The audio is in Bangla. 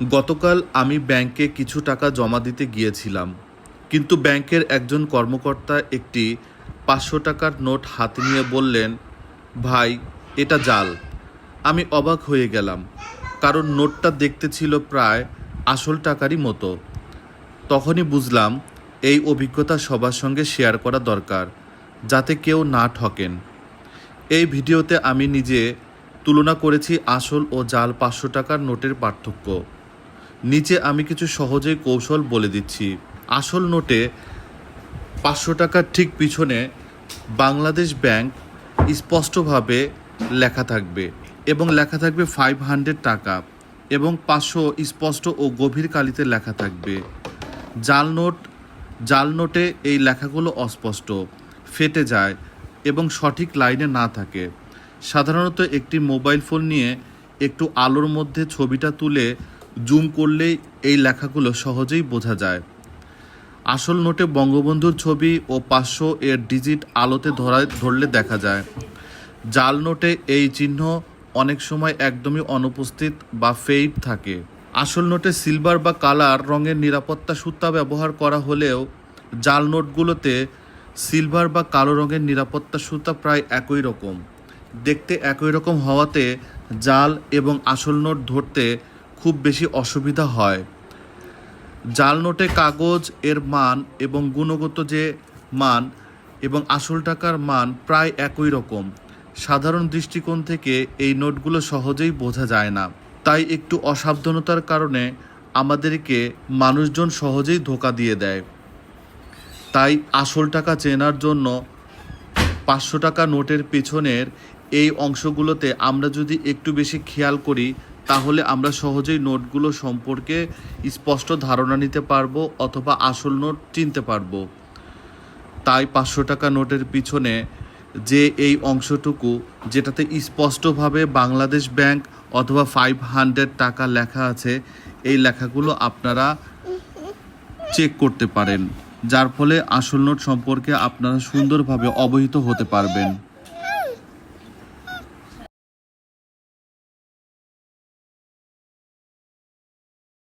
গতকাল আমি ব্যাংকে কিছু টাকা জমা দিতে গিয়েছিলাম, কিন্তু ব্যাংকের একজন কর্মকর্তা একটি পাঁচশো টাকার নোট হাতে নিয়ে বললেন, ভাই, এটা জাল। আমি অবাক হয়ে গেলাম, কারণ নোটটা দেখতে ছিল প্রায় আসল টাকারই মতো। তখনই বুঝলাম, এই অভিজ্ঞতা সবার সঙ্গে শেয়ার করা দরকার, যাতে কেউ না ঠকেন। এই ভিডিওতে আমি নিজে তুলনা করেছি আসল ও জাল পাঁচশো টাকার নোটের পার্থক্য। নিচে আমি কিছু সহজেই কৌশল বলে দিচ্ছি। আসল নোটে পাঁচশো টাকার ঠিক পিছনে বাংলাদেশ ব্যাংক স্পষ্টভাবে লেখা থাকবে এবং লেখা থাকবে ফাইভ হান্ড্রেড টাকা এবং পাঁচশো স্পষ্ট ও গভীর কালিতে লেখা থাকবে। জাল নোট, জাল নোটে এই লেখাগুলো অস্পষ্ট, ফেটে যায় এবং সঠিক লাইনে না থাকে। সাধারণত একটি মোবাইল ফোন নিয়ে একটু আলোর মধ্যে ছবিটা তুলে জুম করলেই এই লেখাগুলো সহজেই বোঝা যায়। আসল নোটে বঙ্গবন্ধুর ছবি ও পাঁচশো এর ডিজিট আলোতে ধরা ধরলে দেখা যায়। জাল নোটে এই চিহ্ন অনেক সময় একদমই অনুপস্থিত বা ফেইড থাকে। আসল নোটে সিলভার বা কালার রঙের নিরাপত্তা সুতা ব্যবহার করা হলেও জাল নোটগুলোতে সিলভার বা কালো রঙের নিরাপত্তা সুতা প্রায় একই রকম। দেখতে একই রকম হওয়াতে জাল এবং আসল নোট ধরতে খুব বেশি অসুবিধা হয়। জাল নোটে কাগজ এর মান এবং গুণগত যে মান এবং আসল টাকার মান প্রায় একই রকম। সাধারণ দৃষ্টিকোণ থেকে এই নোটগুলো সহজেই বোঝা যায় না। তাই একটু অসাবধানতার কারণে আমাদেরকে মানুষজন সহজেই ধোকা দিয়ে দেয়। তাই আসল টাকা চেনার জন্য পাঁচশো টাকা নোটের পেছনের এই অংশগুলোতে আমরা যদি একটু বেশি খেয়াল করি তাহলে আমরা সহজেই নোটগুলো সম্পর্কে স্পষ্ট ধারণা নিতে পারব অথবা আসল নোট চিনতে পারব। তাই পাঁচশো টাকা নোটের পিছনে যে এই অংশটুকু, যেটাতে স্পষ্টভাবে বাংলাদেশ ব্যাংক অথবা ফাইভ হান্ড্রেড টাকা লেখা আছে, এই লেখাগুলো আপনারা চেক করতে পারেন, যার ফলে আসল নোট সম্পর্কে আপনারা সুন্দরভাবে অবহিত হতে পারবেন।